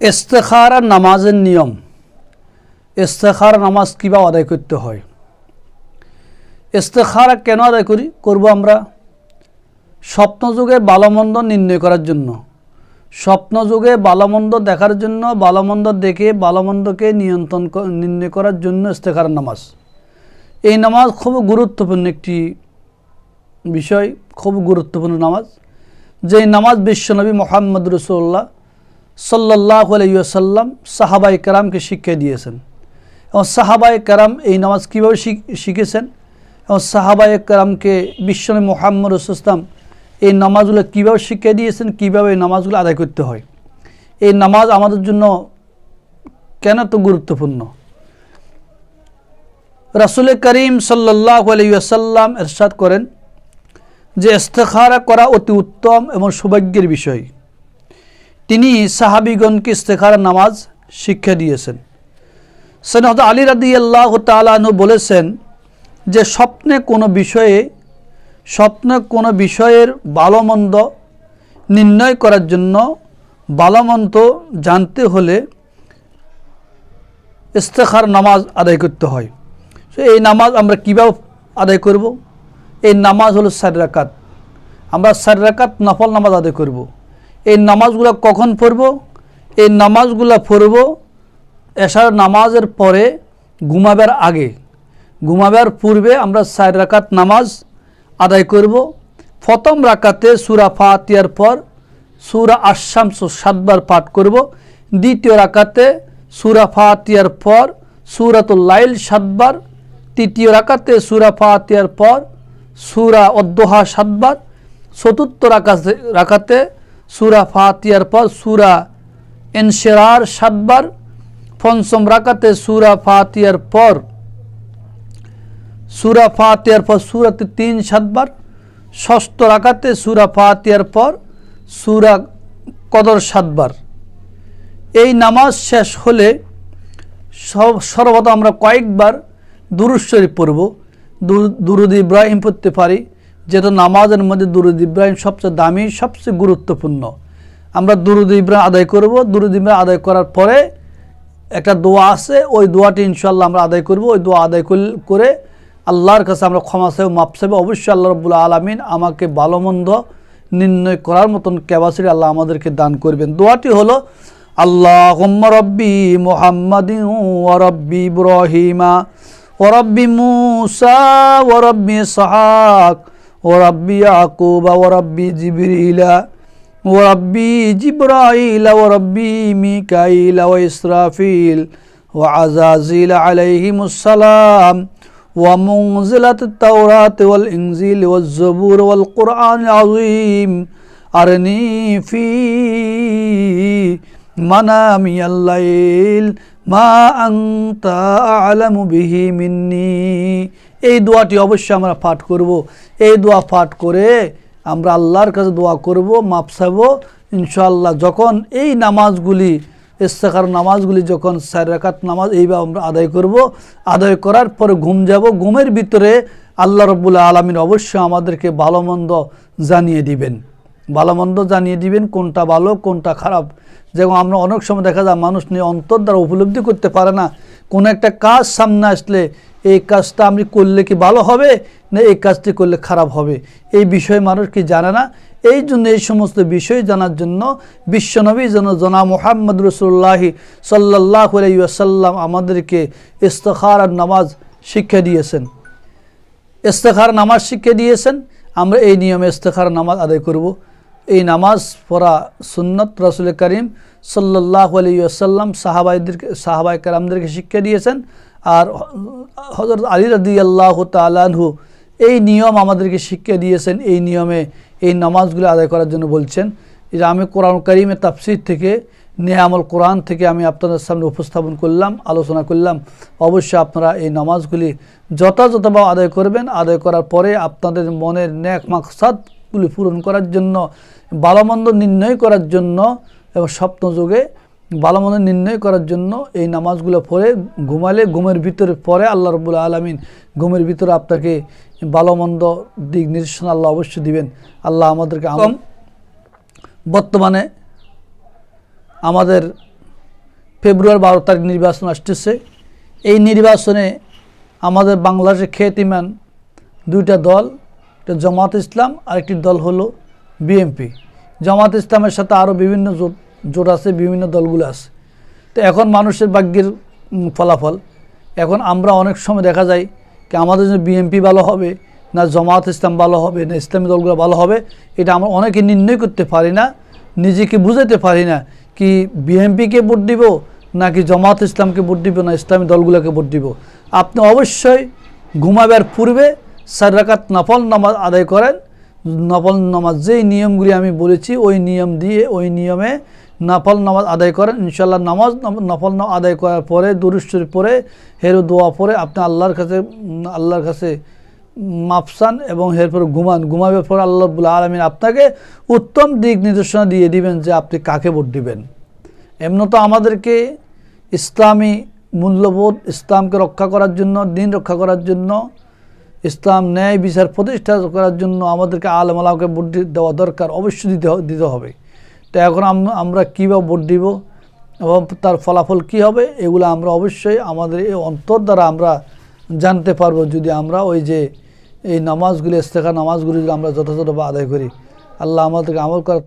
ইস্তেখারা নামাজের নিয়ম। ইস্তেখারা নামাজ কীভাবে আদায় করতে হয়? ইস্তেখারা কেন আদায় করি, করব আমরা? স্বপ্নযুগে ভালোমন্দ নির্ণয় করার জন্য। স্বপ্নযুগে ভালোমন্দ দেখার জন্য, ভালোমন্দ দেখে ভালোমন্দকে নিয়ন্ত্রণ নির্ণয় করার জন্য ইস্তেখারা নামাজ। এই নামাজ খুব গুরুত্বপূর্ণ একটি বিষয়, খুব গুরুত্বপূর্ণ নামাজ। যে নামাজ বিশ্বনবী মোহাম্মদ রসুল্লাহ সাল্লাহ আলাইসাল্লাম সাহাবাই কারামকে শিক্ষা দিয়েছেন। এবং সাহাবাই কারাম এই নামাজ কীভাবে শিখ- শিখেছেন? এবং সাহাবাই কারামকে বিশ্বনবী মোহাম্মদ রসুলাম এই নামাজগুলো কীভাবে শিক্ষা দিয়েছেন? কীভাবে এই নামাজগুলো আদায় করতে হয়? এই নামাজ আমাদের জন্য কেন তো গুরুত্বপূর্ণ? রাসুল করিম সাল্লাহ আলাইসাল্লাম এরশাদ করেন যে ইস্তেখারা করা অতি উত্তম এবং সৌভাগ্যের বিষয়। তিনি সাহাবিগণকে ইস্তেখারা নামাজ শিক্ষা দিয়েছেন। সৈনহদ আলী রাদি আল্লাহ তালু বলেছেন যে, স্বপ্নে কোনো বিষয়ে, স্বপ্নে কোনো বিষয়ের ভালো মন্দ নির্ণয় করার জন্য ভালো মন্দ জানতে হলে ইস্তেখার নামাজ আদায় করতে হয়। এই নামাজ আমরা কীভাবে আদায় করব? এই নামাজ হলো চার রাকাত। আমরা চার রাকাত নফল নামাজ আদায় করব। এই নামাজগুলো কখন পড়ব? এই নামাজগুলো পড়ব এশার নামাজের পরে ঘুমাবার আগে। ঘুমাবার পূর্বে আমরা চার রাকাত নামাজ আদায় করব। প্রথম রাকাতে সুরা ফাতিয়ার পর সুরা আশামস সাতবার পাঠ করব। দ্বিতীয় রাকাতে সুরা ফাতিয়ার পর সুরাতুল লাইল সাতবার। তৃতীয় রাকাতে সুরা ফাতিয়ার পর সুরা অদ্দোহা সাতবার। চতুর্থ রাকাতে রাকাতে সুরা ফাতিয়ার পর সুরা এনশেরার সাতবার পঞ্চম রাকাতে সুরা ফাতিয়ার পর, সুরা ফাতিয়ার পর সুরাতে তিন সাতবার, ষষ্ঠ রাকাতে সুরা ফাতিয়ার পর সুরা কদর সাতবার। এই নামাজ শেষ হলে সর্বদা আমরা কয়েকবার দুরুদ পড়ব। দুরুদ ইব্রাহিম পড়তে পারি যেহেতু নামাজের মধ্যে দুরুদ ইব্রাহিম সবচেয়ে দামি, সবচেয়ে গুরুত্বপূর্ণ। আমরা দুরুদ ইব্রাহিম আদায় করব। দুরুদ ইব্রাহিম আদায় করার পরে একটা দোয়া আছে, ওই দোয়াটি ইনশাল্লাহ আমরা আদায় করব। ওই দোয়া আদায় করে আল্লাহর কাছে আমরা ক্ষমা সেব মাপ চাইব। অবশ্যই আল্লাহ রবুল্লা আলমিন আমাকে ভালো মন্দ নির্ণয় করার মতন ক্যাপাসিটি আল্লাহ আমাদেরকে দান করবেন। দোয়াটি হলো আল্লাহ রব্বি মোহাম্মদ ওরব্বি ব্রহিমা ওরব্বি মুসা ওরব্বি সাহাক وربي يعقوب وربي جبريل وربي جبرائيل وربي ميكائيل وإسرافيل وعزازيل عليهم السلام ومنزلة التوراة والإنجيل والزبور والقرآن العظيم أرني في منامي الليل ما أنت أعلم به مني এই দোয়াটি অবশ্যই আমরা পাঠ করব। এই দোয়া পাঠ করে আমরা আল্লাহর কাছে দোয়া করব, মাপ চাইব। ইনশাআল্লাহ যখন এই নামাজগুলি, ইস্তেখার নামাজগুলি যখন চার রাকাত নামাজ এইভাবে আমরা আদায় করব। আদায় করার পরে ঘুম যাব। ঘুমের ভিতরে আল্লাহ রব্বুল্লা আলমিন অবশ্যই আমাদেরকে ভালো মন্দ জানিয়ে দিবেন। ভালো মন্দ জানিয়ে দিবেন কোনটা ভালো, কোনটা খারাপ। যেমন আমরা অনেক সময় দেখা যায় মানুষ নিয়ে অন্তর দ্বারা উপলব্ধি করতে পারে না। কোনো একটা কাজ সামনে আসলে এই কাজটা আমি করলে কি ভালো হবে? না এই কাজটি করলে খারাপ হবে? এই বিষয়ে মানুষ কি জানে না? এই জন্য এই সমস্ত বিষয় জানার জন্য বিশ্বনবী যেন জনা মোহাম্মদ রসুল্লাহি সাল্লাহ আলাইসাল্লাম আমাদেরকে ইস্তেখার আর নামাজ শিক্ষা দিয়েছেন। ইস্তেখার নামাজ শিক্ষা দিয়েছেন। আমরা এই নিয়মে ইস্তেখার নামাজ আদায় করব। এই নামাজ পড়া সুন্নত রসুল করিম সাল্লাহ আলী আসাল্লাম সাহাবাইদেরকে সাহাবাই কারামদেরকে শিক্ষা দিয়েছেন। আর হজরত আলী রদি আল্লাহ তালাহু এই নিয়ম আমাদেরকে শিক্ষা দিয়েছেন, এই নিয়মে এই নামাজগুলো আদায় করার জন্য বলছেন। যে আমি কোরআন করিমের তাফসির থেকে, নেয়ামল কোরআন থেকে আমি আপনাদের সামনে উপস্থাপন করলাম, আলোচনা করলাম। অবশ্যই আপনারা এই নামাজগুলি যথাযথভাবে আদায় করবেন। আদায় করার পরে আপনাদের মনের ন্যাক মাকসাদগুলি পূরণ করার জন্য, ভালোমন্দ নির্ণয় করার জন্য এবং স্বপ্নযোগে ভালোমন্দ নির্ণয় করার জন্য এই নামাজগুলো পড়ে, ঘুমালে ঘুমের ভিতরে পরে আল্লাহ রবুল্লা আলমিন। ঘুমের ভিতরে আপনাকে ভালোমন্দ দিক নির্দেশনা আল্লাহ অবশ্যই দিবেন। আল্লাহ আমাদেরকে আম- বর্তমানে আমাদের ফেব্রুয়ারি বারো তারিখ নির্বাচন আসতেছে। এই নির্বাচনে আমাদের বাংলাদেশের খ্যাতিমান দুইটা দল, একটা জামাত ইসলাম আরেকটি দল হলো বিএমপি জামাত ইসলামের সাথে আরও বিভিন্ন জোট জোট আছে, বিভিন্ন দলগুলো আছে। তো এখন মানুষের ভাগ্যের ফলাফল। এখন আমরা অনেক সময় দেখা যায় কি আমাদের জন্য বিএনপি ভালো হবে, না জমাত ইসলাম ভালো হবে, না ইসলামী দলগুলো ভালো হবে। এটা আমরা অনেকে নির্ণয় করতে পারি না, নিজেকে বুঝাতে পারি না কি বিএনপিকে ভোট দিব, নাকি জমাত ইসলামকে ভোট দিব, না ইসলামী দলগুলোকে ভোট দিব। আপনি অবশ্যই ঘুমাবার পূর্বে চার রাকাত নফল নামাজ আদায় করেন। নফল নামাজ যেই নিয়মগুলি আমি বলেছি, ওই নিয়ম দিয়ে, ওই নিয়মে নফল নামাজ আদায় করেন ইনশাল্লাহ নামাজ নফ- নফল নামাজ আদায় করার পরে, দুরুশ্বর পরে, হেরো দোয়া পরে আপনি আল্লাহর কাছে আল্লাহর কাছে মাপসান এবং এরপর ঘুমান। ঘুমাবার পর আল্লাহ আলমিন আপনাকে উত্তম দিক নির্দেশনা দিয়ে দিবেন যে আপনি কাকে ভোট দিবেন। এমন তো আমাদেরকে ইসলামী মূল্যবোধ, ইসলামকে রক্ষা করার জন্য, দিন রক্ষা করার জন্য, ইসলাম ন্যায় বিচার প্রতিষ্ঠা করার জন্য আমাদেরকে আলম আলামকে ভোট দেওয়া দরকার। অবশ্যই দিতে দিতে হবে। তো এখন আম- আমরা কীভাবে ভোট দিব এবং তার ফলাফল কি হবে, এগুলো আমরা অবশ্যই আমাদের এই অন্তর দ্বারা আমরা জানতে পারব যদি আমরা ওই যে এই নামাজগুলি ইস্তেখা নামাজগুলি যদি আমরা যথাযথভাবে আদায় করি। আল্লাহ আমাদেরকে আমল করার